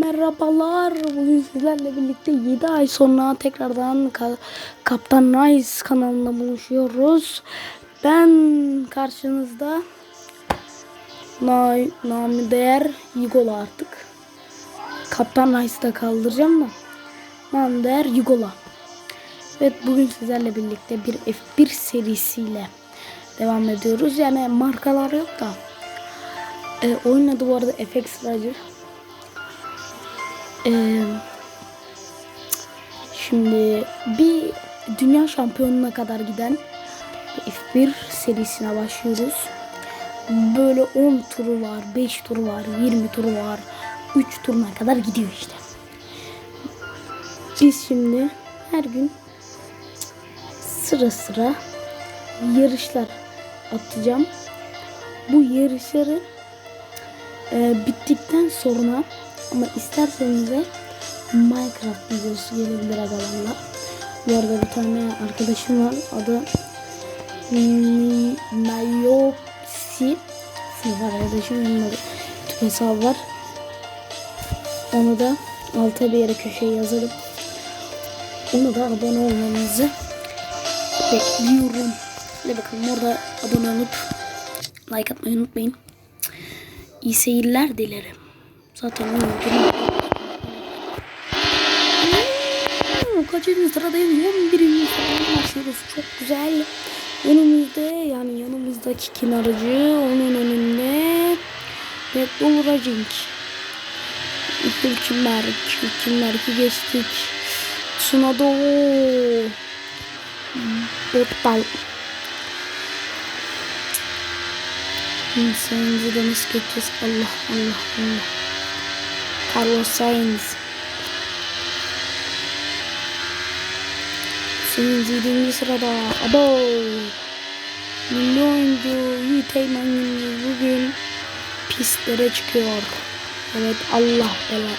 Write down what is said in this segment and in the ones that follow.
Merhabalar. Bugün sizlerle birlikte 7 ay sonra tekrardan Ka- Kaptan Nice kanalında buluşuyoruz. Ben karşınızda Na namı değer Yigola artık. Kaptan Nice'ı da kaldıracağım da. Namı değer Yigola. Evet bugün sizlerle birlikte bir F1 serisiyle devam ediyoruz. Yani markalar yok da. E, oyun adı bu arada FX Roger. Ee, şimdi bir dünya şampiyonuna kadar giden bir F1 serisine başlıyoruz. Böyle 10 turu var, 5 turu var, 20 turu var. 3 turuna kadar gidiyor işte. Biz şimdi her gün sıra sıra yarışlar atacağım. Bu yarışları e, bittikten sonra ama isterseniz de Minecraft videosu gelebilir agalarla. Bu arada bir tane arkadaşım var. Adı Mayopsi. Sınıf arkadaşım. Onun da YouTube hesabı var. Onu da alta bir yere köşeye yazarım. Onu da abone olmanızı bekliyorum. Hadi bakalım orada abone olup like atmayı unutmayın. İyi seyirler dilerim. Zaten unuttum. Hmm, Kaçıncı sıradayız? 11. sıradan başlıyoruz. Çok güzel. Önümüzde yani yanımızdaki kinarıcı onun önünde Red Bull Racing. Hülkenberg. Hülkenberg'i geçtik. Tsunoda. Bottal. Sainz'i de nasıl geçeceğiz? Allah Allah Allah. Carlos Sainz. Sainz 7. sırada. Abo. Milyoncu Yiğit Eymen'imiz bugün pistlere çıkıyor. Evet Allah bela.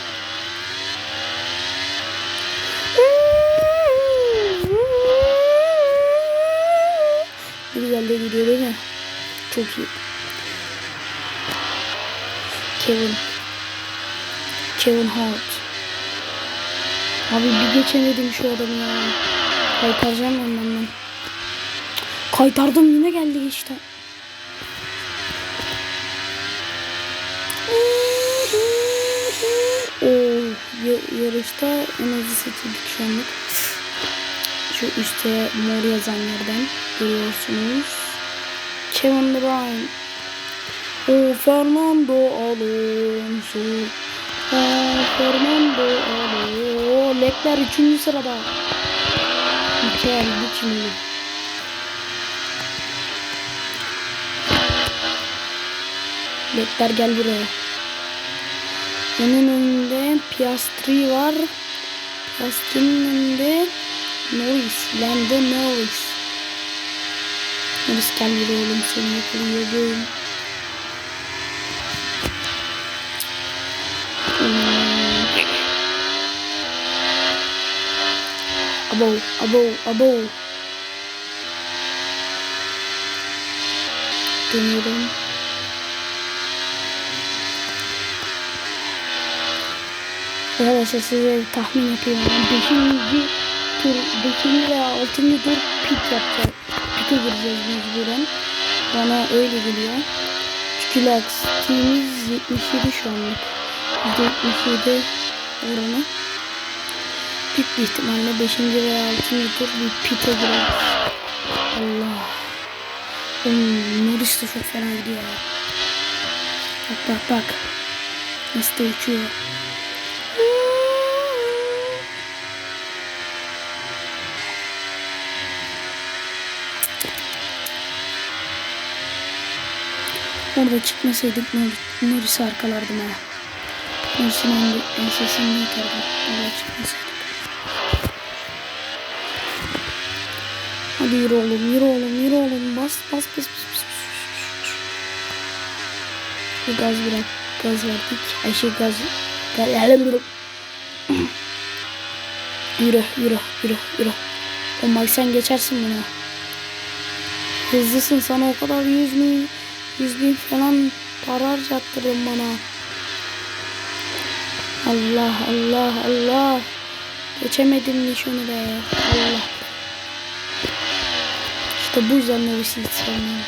Bir güzel de gidiyor değil mi? Çok iyi. Kevin. Kevin Hart. Abi bir geçemedim şu adamı ya. Kaytaracağım ondan ben. Kaytardım yine geldi işte. O yarışta en azı seçildik şu anlık. Şu üstte mor yazan yerden görüyorsunuz. Kevin Bruyne. O Fernando Alonso. Fernando Alonso. Lecler 3. sırada. Mikael Biçimli. Lecler gel buraya. Onun önünde Piastri var. Piastri'nin önünde Norris. Lando Norris. Norris gel buraya oğlum seni yakalıyorum. Abo, abo, abo. Dönüyorum. Arkadaşlar size tahmin yapıyorum. Beşinci tur, beşinci veya altıncı tur pit yapacağız. Pit'e gireceğiz mecburen. Bana öyle geliyor. Çünkü lastiğimiz 77 şu anlık. %77 oranı. Büyük bir ihtimalle 5. veya 6. tur bir pite gireriz. Allah. Oğlum Norris de çok fena gidiyor. ya. Bak bak bak. Nasıl da uçuyor. Orada çıkmasaydık Nor Norris'i arkalardım ha. Norris'in ensesini yatardım. Orada çıkmasaydık. Hadi yürü oğlum, yürü oğlum, yürü oğlum. Bas, bas, bas, bas, bas. Bir gaz bırak, gaz verdik. Ay şey gaz, gaz, Yürü, yürü, yürü, yürü. Oğlum bak sen geçersin bunu. Hızlısın sana o kadar yüz bin, yüz bin falan para harcattırın bana. Allah Allah Allah. Geçemedim mi şunu be. Allah. İşte bu yüzden Lewis'i hiç sevmiyorum.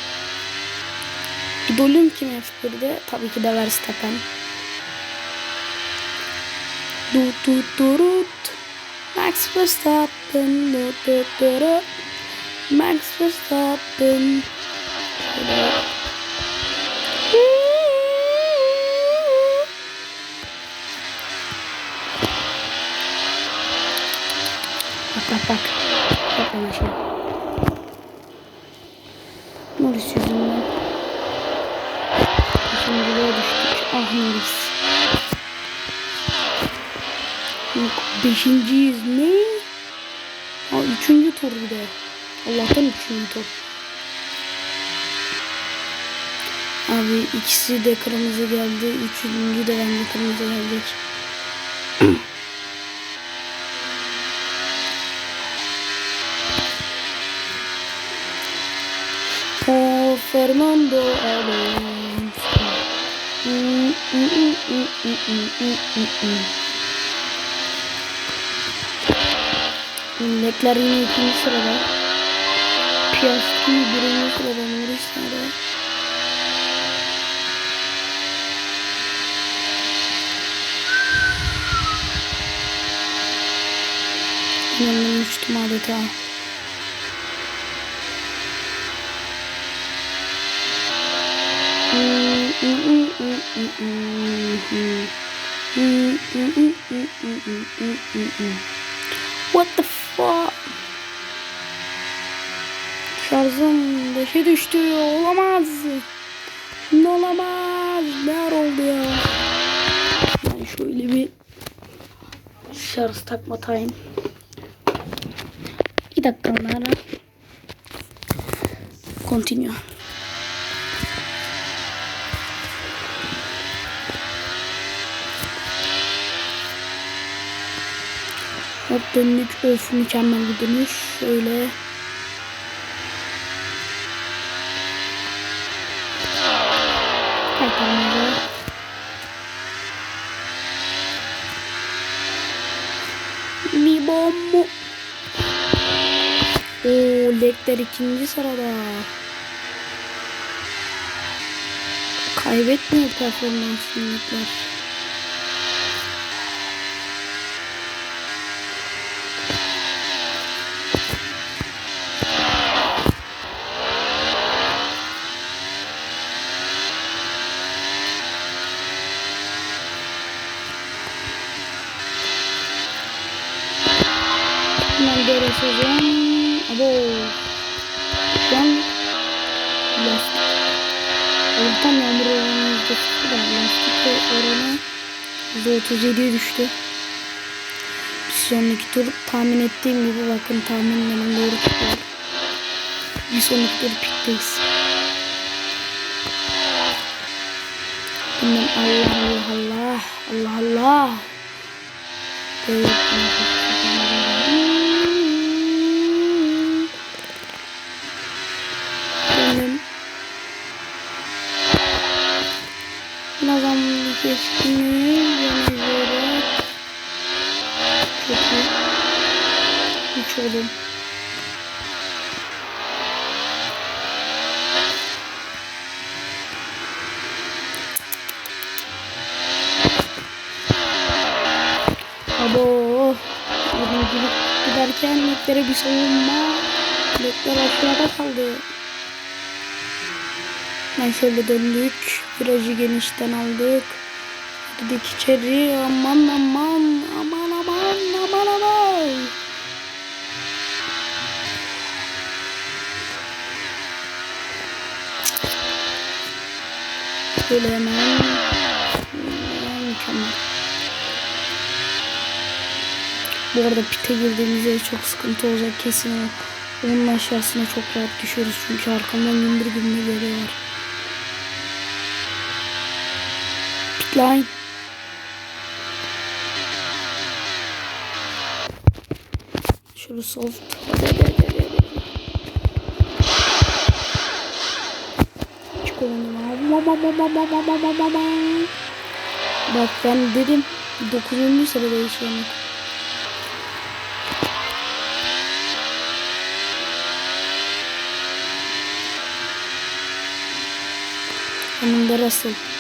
İdolüm kim F1'de? Tabii ki de Verstappen. Du du du du. Max Verstappen. Du du du du. Max Verstappen. Şöyle. Bak bak bak. Bak bana şey. Norris yüzünden. Şimdi buraya düştük. Ah Norris. Yok beşinciyiz. Ne? Ha üçüncü tur bir de. Allah'tan üçüncü tur. Abi ikisi de kırmızı geldi. Üçüncü de bence kırmızı gelecek. Fernando Alonso. Milletler yine ikinci sırada. Piastri birinci sırada. Norris nerede? İnanılmıştım adeta. What the fuck? Şarjım beşe düştü. Olamaz. Ne olamaz? Neler oldu ya? Yani şöyle bir şarj takma time. Bir dakika onlara. Continue. Hop döndük. Öf mükemmel bir dönüş. Şöyle. Bir bomba. Oo, Lekler ikinci sırada. Kaybetmiyor performansını Lekler. Sezon. Abo. Şu an lastik. Allah'tan yağmur oranı yüzde sıfır da lastik oranı yüzde otuz yediye düştü. Bir sonraki tur tahmin ettiğim gibi bakın tahminlerim doğru çıkıyor. Bir sonraki tur pitteyiz. Bilmem Allah Allah Allah Allah Allah. Böyle benim keskinliği çok iyi. Üç oğlum. Abo. Yürüyücülük giderken netlere bir savunma. Netler aşağıda kaldı. Ben şöyle döndük. Virajı genişten aldık. Girdik içeri. Aman aman. Aman aman. Aman aman. Şöyle hemen. Mükemmel. Bu arada pite girdiğimizde çok sıkıntı olacak kesin ama onun aşağısına çok rahat düşüyoruz çünkü arkamdan gümbür gümbür geliyorlar. Pit line. Şöyle soft. Hadi hadi hadi hadi. hadi. Çık oğlum. Aman, aman, aman, aman, aman, aman, aman. Bak ben dedim Dokuzuncu sırada yaşıyorum. Yanımda Russell.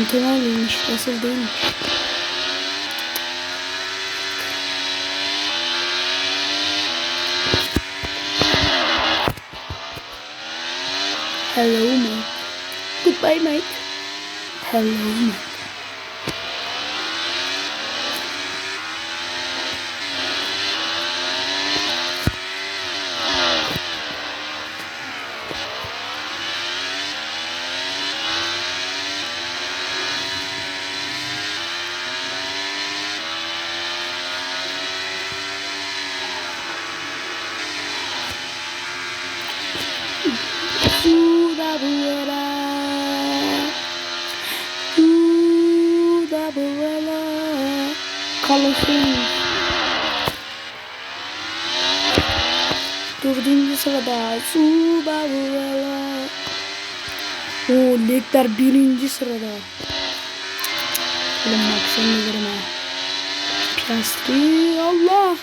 Antonelli'ymiş, Russell değilmiş. Hello, mate. Goodbye, mate. Hello, mate. Kalasın. Dördüncü sırada Suda buela. O Lekler birinci sırada. Oğlum bak sen gelirim ha. Piastri Allah.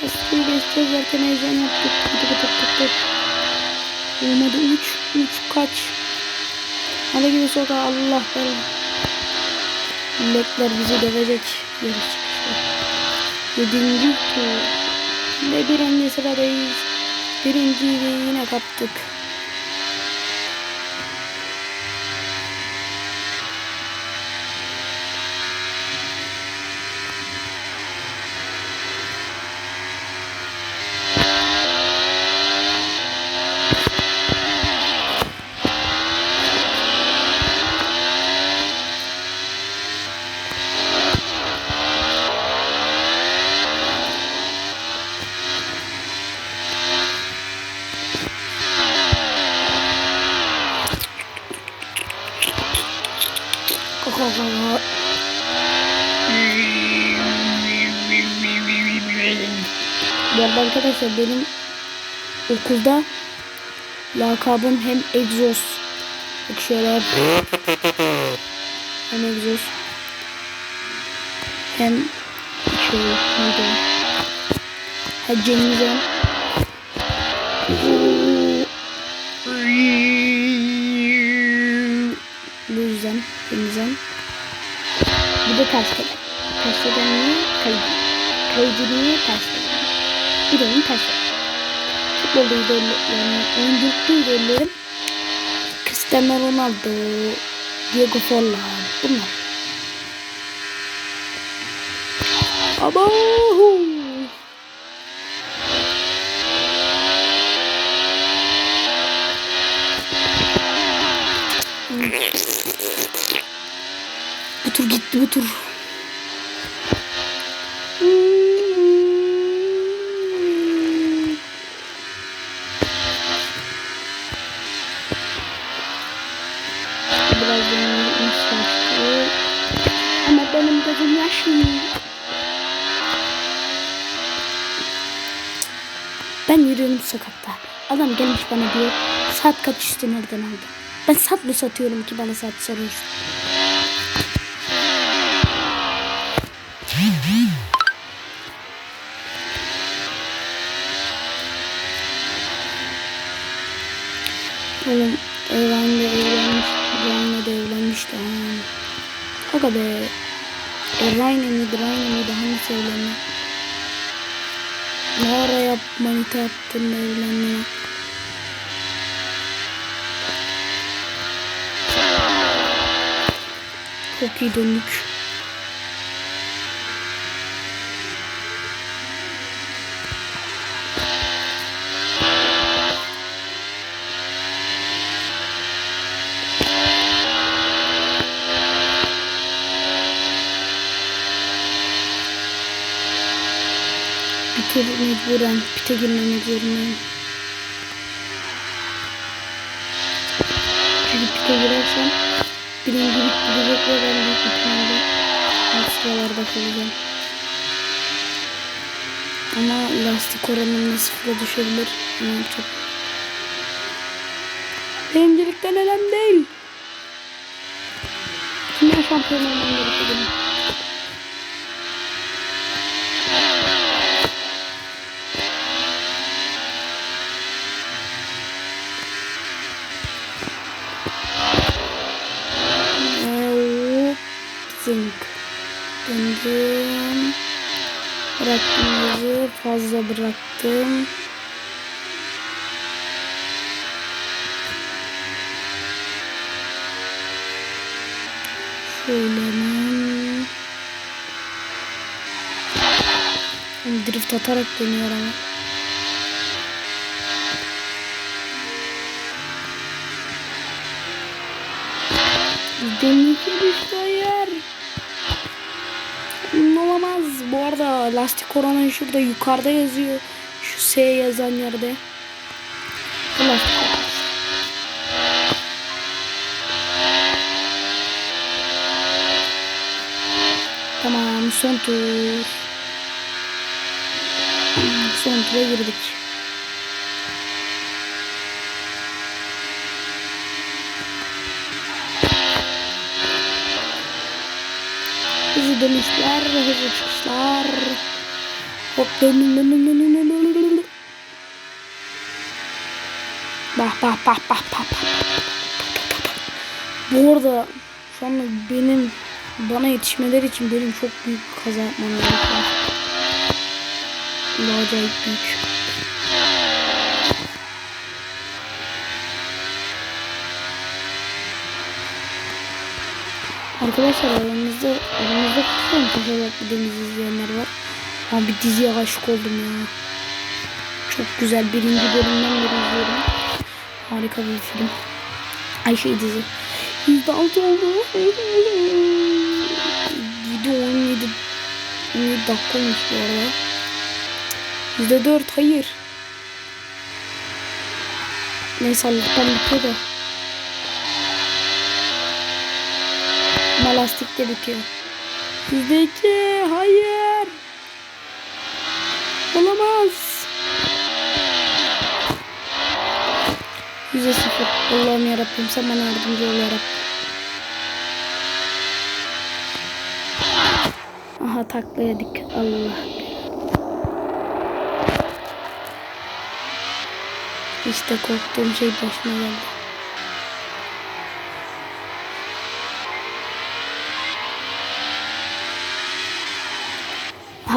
Piastri geçeceğiz derken heyecan yaptık. Tık tık tık tık. Olmadı 3 3 kaç. Hadi gibi sokağa Allah belanı. Milletler bizi dövecek. Yarış çıkışta. Yedinci tur. Ve birinci sıradayız. Birinciyi de yine kaptık. Bu arada arkadaşlar benim okulda lakabım hem egzoz. Bak şöyle hem egzoz hem o? Ha Cengizhan. Bu yüzden Cengizhan. Bir de Taşdelen. Taşdelen niye? Kayıcı. Kayıcı niye Taşdelen? Bir de onun Taşdelen. Futbolda yani oyunculukta idollerim Cristiano Ronaldo, Diego Forlan bunlar. Abo! Gitti bu tur. Biraz yaşlı. Ben yürüyorum sokakta. Adam gelmiş bana diyor saat kaç üstü nereden aldın? Ben sat mı satıyorum ki bana saat soruyorsun? Oğlum Evren'de evlenmiş, Evren'le de evlenmiş lan. Aga be. Evren'le miydi, Ryan'le miydi, hangisi evlendi? Ne ara yap, manita yaptın da evlendin? Çok iyi döndük. Mecburen pite girmemek zorundayım. Çünkü pite girersem birinci bittirecek ve ben büyük ihtimalle sıralarda kalacağım. Ama lastik oranında sıfıra düşebilir. Ne yapacak? Birincilikten önemli değil. Kimden şampiyon olmam gerekiyor hakkımızı fazla bıraktım. Şöylenin. Drift atarak dönüyor ama. Denize düştü Bu arada lastik oranı şurada yukarıda yazıyor. Şu S yazan yerde. Bu lastik. Tamam son tur. Son tura girdik. Hızlı dönüşler, hızlı çıkışlar. Hop dönün dönün dönün dönün dönün. Bah bah bah bah bah bah. Bu arada şu anda benim bana yetişmeleri için benim çok büyük kaza yapmam gerekiyor. Acayip büyük. Arkadaşlar aranızda aranızda kutluyorum Paşabaklı Deniz izleyenler var. Ama bir diziye aşık oldum ya. Çok güzel birinci bölümden beri izliyorum. Harika bir film. Ay şey dizi. Yüzde oldu. Video 17 17 dakika olmuş bu arada. Yüzde dört hayır. Neyse Allah'tan bitiyor da. Ama lastik de bitiyor. Yüzde iki hayır. Olamaz. Yüzde sıfır. Allah'ım yarabbim sen bana yardımcı ol yarabbim. Aha takla yedik. Allah. İşte korktuğum şey başıma geldi.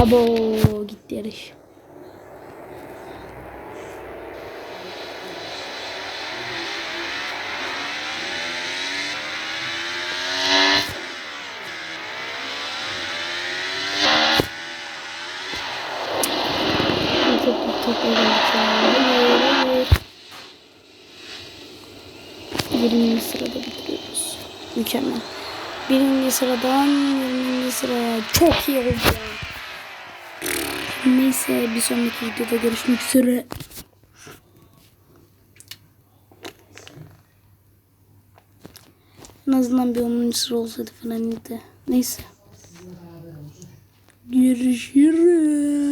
Abo gitti yarış. Birinci sırada bitiriyoruz. Mükemmel. Birinci sıradan 20. sıraya çok iyi oldu. Neyse bir sonraki videoda görüşmek üzere. En azından bir 10. sıra olsaydı falan iyiydi. Neyse. Görüşürüz.